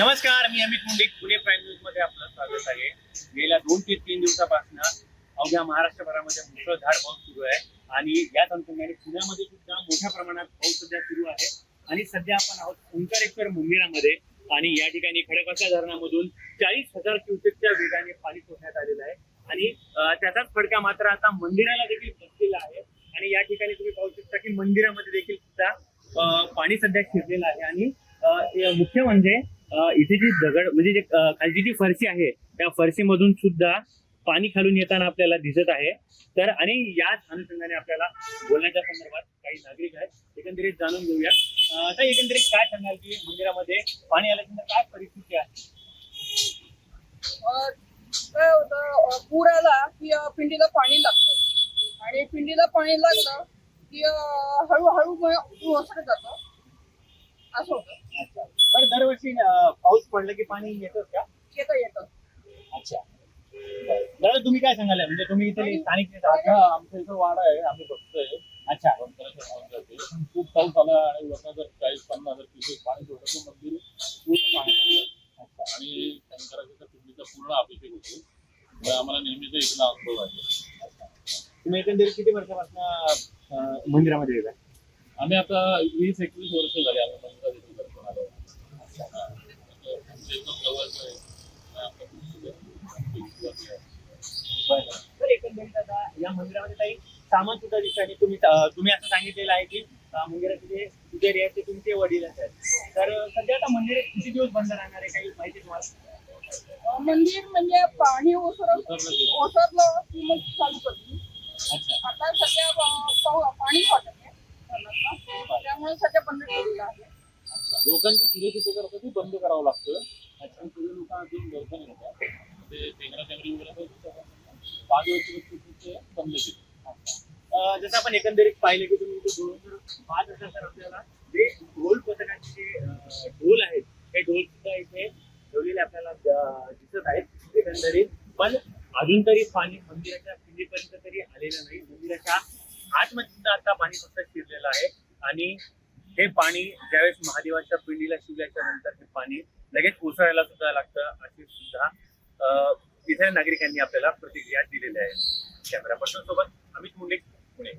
नमस्कार मी अमित मुंडिक पुणे प्राईम न्यूजमध्ये आपलं स्वागत आहे. गेल्या दोन ते तीन दिवसापासून अवघ्या महाराष्ट्रभरामध्ये मुसळधार पाऊस सुरू आहे आणि याच अनुषंगाने पुण्यामध्ये सुद्धा मोठ्या प्रमाणात पाऊस सध्या सुरू आहे. आणि सध्या आपण आहोत ओंकारेश्वर मंदिरामध्ये आणि या ठिकाणी खडकाच्या धरणामधून चाळीस हजार क्युसेकच्या वेगाने पाणी सोडण्यात आलेलं आहे. आणि त्याचाच फडका मात्र आता मंदिराला देखील बसलेला आहे. आणि या ठिकाणी तुम्ही पाहू शकता की मंदिरामध्ये देखील सुद्धा पाणी सध्या शिरलेलं आहे. आणि मुख्य म्हणजे इथे जी दगड म्हणजे जे खालची जी फरशी आहे त्या फरशीमधून सुद्धा पाणी खालून येताना आपल्याला दिसत आहे. तर आणि याच अनुषंगाने आपल्याला बोलण्याच्या संदर्भात काही नागरिक आहेत. एकंदरीत जाणून घेऊया. तर एकंदरीत काय सांगाल की मंदिरामध्ये पाणी आल्यानंतर काय परिस्थिती आहे? पूर आला की पिंडीला पाणी लागतं. आणि पिंडीला पाणी लागलं की हळूहळू जातं. असं होतं. दरवर्षी पाऊस पडलं की पाणी येतच का? येतं येतं. अच्छा. दादा तुम्ही काय सांगाल म्हणजे तुम्ही इथे स्थानिक आता? आमच्या इथं वाडा आहे आम्ही बघतोय. अच्छा. खूप पाऊस आला आणि जर चाळीस पन्नास हजार क्युसेक पाणी सोडलं तर मंदिर. अच्छा. आणि शंकराच्या पिंडीचा पूर्ण अभिषेक होतो. त्यामुळे आम्हाला नेहमीचा इथला अनुभव आहे. तुम्ही एकंदरीत किती वर्षापासून मंदिरामध्ये येत आहे आम्ही आता वीस एकवीस वर्ष झाले आम्ही मंदिरात इथे दर्शन आलो हा. आमच्या एकदम जवळचं आहे आणि आमच्या खूप सुद्धा बरं. तर एकंदरीत आता या मंदिरामध्ये काही सामान सुद्धा दिसतं आणि तुम्ही तुम्ही असं सांगितलेलं आहे की मंदिराचे जे पुजारी आहेत ते तुमचे वडील आहेत. तर सध्या आता मंदिर किती दिवस बंद राहणार आहे? काही माहिती तुम्हाला? मंदिर म्हणजे पाणी ओसरलं की मग चालू करतो आता सध्या पाणी वाटत. त्यामुळे सध्या बंद ठेवलेलं आहे. लोकांची बंद करावं लागतं आणि सगळे लोक अजून दर्शन घेतात ते टेंगरा टेंगरी वगैरे जसं आपण एकंदरीत पाहिलं की तुम्ही ढोल दोन पाच तर आपल्याला जे ढोल पथकाचे जे ढोल आहेत हे ढोल सुद्धा इथे ठेवलेले आपल्याला दिसत आहेत एकंदरीत. पण अजून तरी पाणी मंदिराच्या पिंडीपर्यंत तरी आलेलं नाही. मंदिराच्या आतमध्ये सुद्धा आता पाणी फक्त शिरलेलं आहे. आणि हे पाणी ज्यावेळेस महादेवाच्या पिंडीला शिवल्याच्या नंतर हे पाणी लगेच कोसळायला सुद्धा लागतं अशी सुद्धा तिथे इथे नागरिकांनी आपल्याला प्रतिक्रिया दिलेल्या आहेत कॅमेरा पर्सन सोबत अमित मुंडे पुणे.